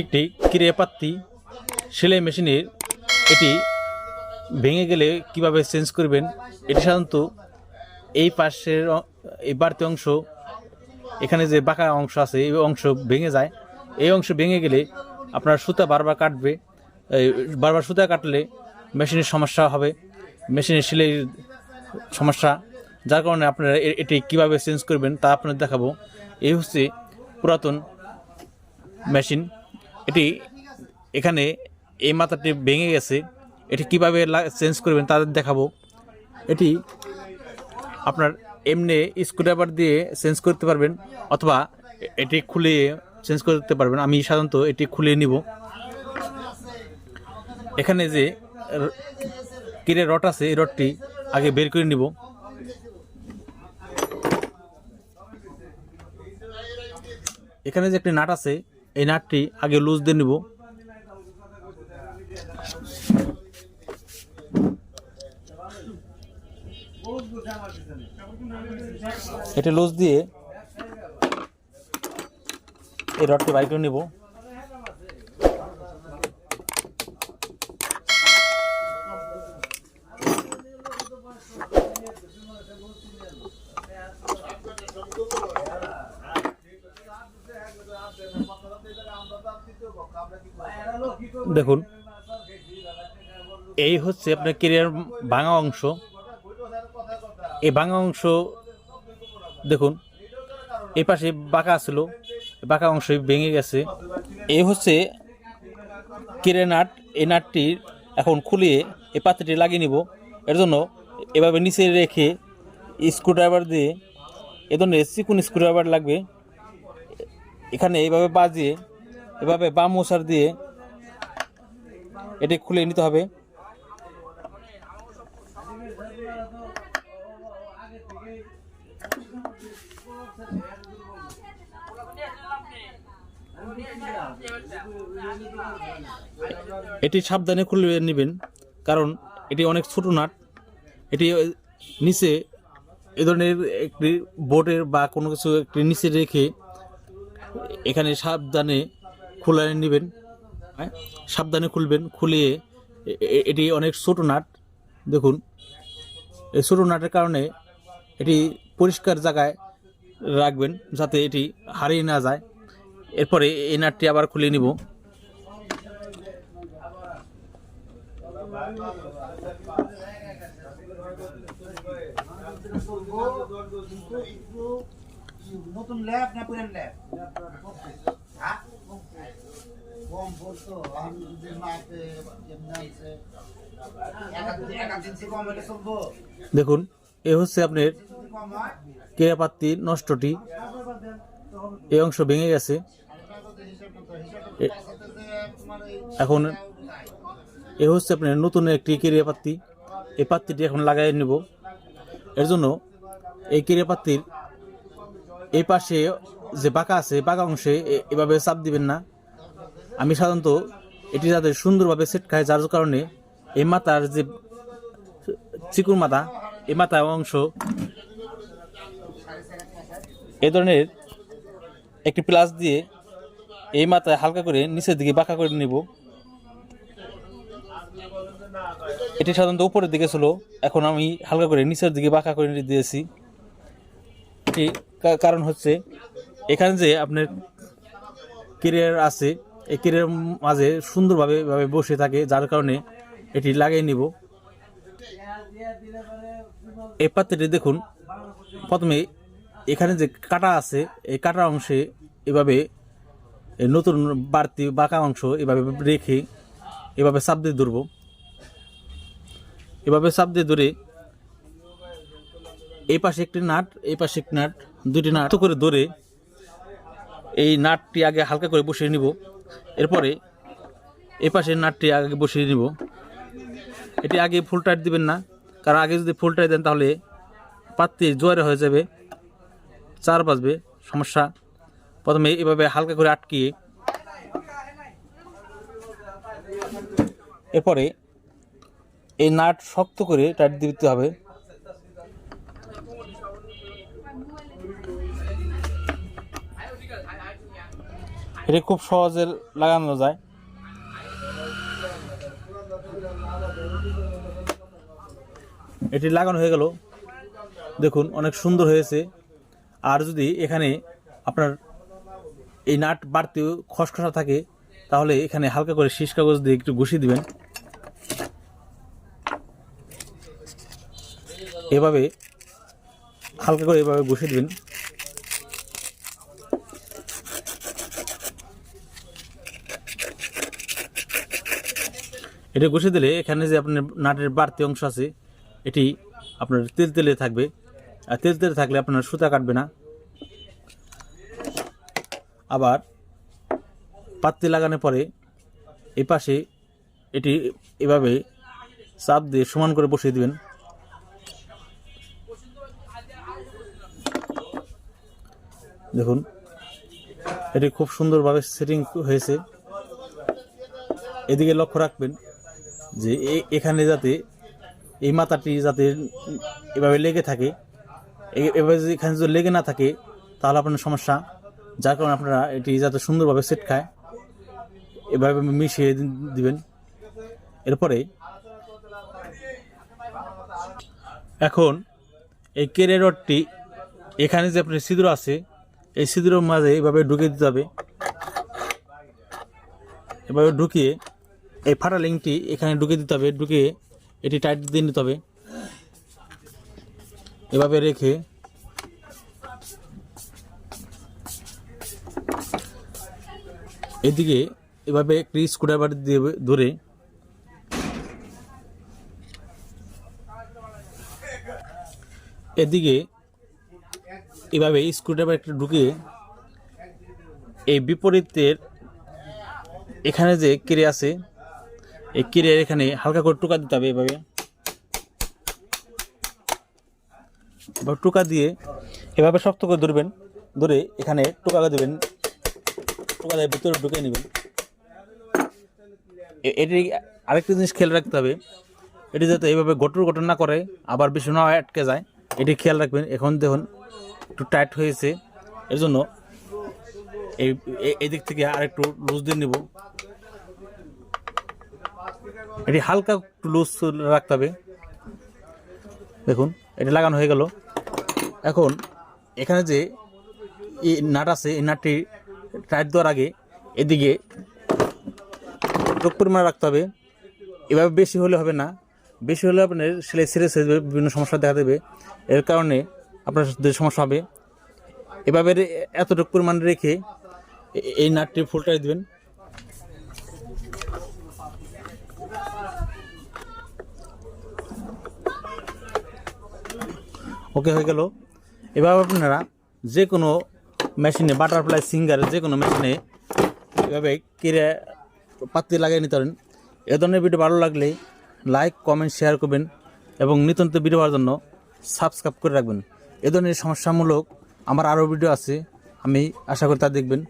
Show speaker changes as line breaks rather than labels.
একটি ক্রিয়া পাত্তি সেলাই মেশিনের এটি ভেঙে গেলে কীভাবে চেঞ্জ করবেন, এটি সাধারণত এই পাশের এই বাড়তি অংশ, এখানে যে বাঁকা অংশ আছে, এই অংশ ভেঙে যায়। এই অংশ ভেঙে গেলে আপনার সুতা বারবার কাটবে বারবার সুতা কাটলে মেশিনের সমস্যা হবে, মেশিনের সেলাইয়ের সমস্যা, যার কারণে আপনারা এটি কীভাবে চেঞ্জ করবেন তা আপনাদের দেখাবো। এই হচ্ছে পুরাতন মেশিন। এটি এখানে এই মাথাটি ভেঙে গেছে। এটি কীভাবে চেঞ্জ করবেন তাদের দেখাবো। এটি আপনার এমনি স্ক্রুড্রাইভার দিয়ে চেঞ্জ করতে পারবেন অথবা এটি খুলে চেঞ্জ করতে পারবেন। আমি সাধারণত এটি খুলে নিব। এখানে যে কিরে রড আছে, এই রডটি আগে বের করে নিব। এখানে যে একটি নাট আছে এই নাটটি আগে লুজ দিয়ে নিব। এটা লুজ দিয়ে এই রডটি বাইর করে নিব। দেখুন, এই হচ্ছে আপনার কেরিয়ার ভাঙা অংশ। এই ভাঙা অংশ, দেখুন, এই পাশে বাঁকা ছিল, বাঁকা অংশ ভেঙে গেছে। এই হচ্ছে কেরে নাট, এই নাটটি এখন খুলিয়ে এই পাত্রটি লাগিয়ে নিব। এর জন্য এভাবে নিচে রেখে স্ক্রুড্রাইভার দিয়ে এ ধরনের চিকুন স্ক্রুড্রাইভার লাগবে। এখানে এইভাবে বাজিয়ে, এভাবে বাম মশার দিয়ে এটি খুলে নিতে হবে। এটি সাবধানে খুলে নেবেন, কারণ এটি অনেক ছোট নাট। এটি নিচে এ ধরনের একটি বোর্ডের বা কোনো কিছু একটি নিচে রেখে এখানে সাবধানে খুলে নেবেন। সাবধানে খুলবেন খুলিয়ে এটি অনেক ছোটো নাট, দেখুন। এই ছোটো নাটের কারণে এটি পরিষ্কার জায়গায় রাখবেন যাতে এটি হারিয়ে না যায়। এরপরে এই নাটটি আবার খুলে নিব।
নতুন ল্যাব না পুরান ল্যাব? হ্যাঁ? কম আমি যদি মাপে
দেখুন এ হচ্ছে আপনার
কম
নষ্টটি। এই অংশ ভেঙে গেছে। এখন এ হচ্ছে আপনার নতুন একটি কেরিয়া পাত্তি এই পাত্তিটি এখন লাগাই নেব। এর জন্য এই কেরিয়া পাত্তির এই পাশে যে বাঁকা আছে বাঁকা অংশে এভাবে চাপ দিবেন না। আমি সাধারণত এটি যাতে সুন্দরভাবে সেট খায়, যার কারণে এই মাথার যে চিকুর মাথা, এই মাথা অংশ, এ ধরনের একটি প্লাস দিয়ে এই মাথায় হালকা করে নিচের দিকে বাঁকা করে নিব। এটি সাধারণত উপরের দিকে ছিল, এখন আমি হালকা করে নিচের দিকে বাঁকা করে দিয়েছি। কারণ হচ্ছে এখানে যে আপনার কেরিয়ার আছে এই কেরিয়ার মাঝে সুন্দরভাবে ভাবে বসে থাকে, যার কারণে এটি লাগিয়ে নিব। এই পাত্রটি দেখুন, প্রথমে এখানে যে কাটা আছে, এই কাটা অংশে এভাবে নতুন বাড়তি বাঁকা অংশ এভাবে রেখে এভাবে চাপ দিয়ে ধরবো। এভাবে চাপ দিয়ে ধরে এই পাশে একটি নাট, এই পাশে একটি নাট দুটি নাট। করে ধরে এই নাটটি আগে হালকা করে বসিয়ে নিব। এরপরে এই পাশে নাটটি আগে বসিয়ে নিব এটি আগে ফুল টাইট দিবেন না। কারণ আগে যদি ফুল টাইট দেন তাহলে পাত্তি জোয়ারে হয়ে যাবে, চার বাজবে, সমস্যা। প্রথমে এভাবে হালকা করে আটকিয়ে এরপরে এই নাট শক্ত করে টাইট দিতে হবে। এটা খুব সহজে লাগানো যায়। এটি লাগানো হয়ে গেল। দেখুন, অনেক সুন্দর হয়েছে। আর যদি এখানে আপনার এই নাট বাড়তি খসখসা থাকে, তাহলে এখানে হালকা করে শীষ কাগজ দিয়ে একটু ঘুষিয়ে দিবেন। এভাবে হালকা করে এভাবে ঘুষিয়ে দিবেন। এটা ঘষে দিলে এখানে যে আপনার নাটের বাড়তি অংশ আছে, এটি আপনার তেল তেলে থাকবে। আর তেল তেলে থাকলে আপনার সুতা কাটবে না। আবার পাত্তি লাগানোর পরে এই পাশে এটি এভাবে চাপ দিয়ে সমান করে বসিয়ে দিবেন। দেখুন, এটি খুব সুন্দরভাবে সেটিং হয়েছে। এদিকে লক্ষ্য রাখবেন যে এখানে যাতে এই মাথাটি যাতে এভাবে লেগে থাকে এভাবে যদি এখানে যদি লেগে না থাকে, তাহলে আপনার সমস্যা। যার কারণে আপনারা এটি যাতে সুন্দরভাবে সেট খায়, এভাবে মিশিয়ে দিবেন। এরপরে এখন এই কেরে রডটি এখানে যে আপনার ছিদ্র আছে, এই ছিদ্রের মাঝে এভাবে ঢুকিয়ে দিতে হবে। এভাবে ঢুকিয়ে এই ফাটা লিঙ্কটি এখানে ঢুকে দিতে হবে, ঢুকে এটি টাইট দিয়ে নিতে হবে। এভাবে রেখে এদিকে এভাবে একটি স্ক্রুড্রাইভার দিয়ে ধরে এদিকে এভাবে স্ক্রুড্রাইভার একটু ঢুকিয়ে এই বিপরীতের এখানে যে কেড়ে আছে এই কেড়ে এখানে হালকা করে টোকা দিতে হবে এভাবে। এবার টোকা দিয়ে এভাবে শক্ত করে ধরবেন, ধরে এখানে টোকা দেবেন। টোকা দিয়ে ভিতরে ঢুকে নেবেন। এটি আরেকটা জিনিস খেয়াল রাখতে হবে। এটি যাতে এইভাবে গটর গটর না করে, আবার বেশি না আটকে যায়, এটি খেয়াল রাখবেন। এখন দেখুন, একটু টাইট হয়েছে। এর জন্য এই এ- এই থেকে আরেকটু লুজ দিয়ে নেব। এটি হালকা লুজ রাখতে হবে। দেখুন এটি লাগানো হয়ে গেল। এখন এখানে যে এই নাট আছে এই নাটটি টাইট দেওয়ার আগে এদিকে পরিমাণ রাখতে হবে। এভাবে বেশি হলে হবে না। বেশি হলে আপনার সেলাই ছিঁড়ে ছিঁড়ে যাবে, বিভিন্ন সমস্যা দেখা দেবে। এর কারণে আপনার সমস্যা হবে। এভাবে এতটুকু পরিমাণ রেখে এই নাটটি ফুলটাই দিবেন। ওকে হয়ে গেল। এভাবে আপনারা যে কোনো মেশিনে বাটারফ্লাই সিঙ্গার যে কোনো মেশিনে এভাবে কেড়ে পাত্তি লাগিয়ে নিতে পারেন। এ ধরনের ভিডিও ভালো লাগলে লাইক কমেন্ট শেয়ার করবেন এবং নিতন্ত ভিডিও পাওয়ার জন্য সাবস্ক্রাইব করে রাখবেন। এ ধরনের সমস্যামূলক আমার আরও ভিডিও আছে, আমি আশা করি তা দেখবেন।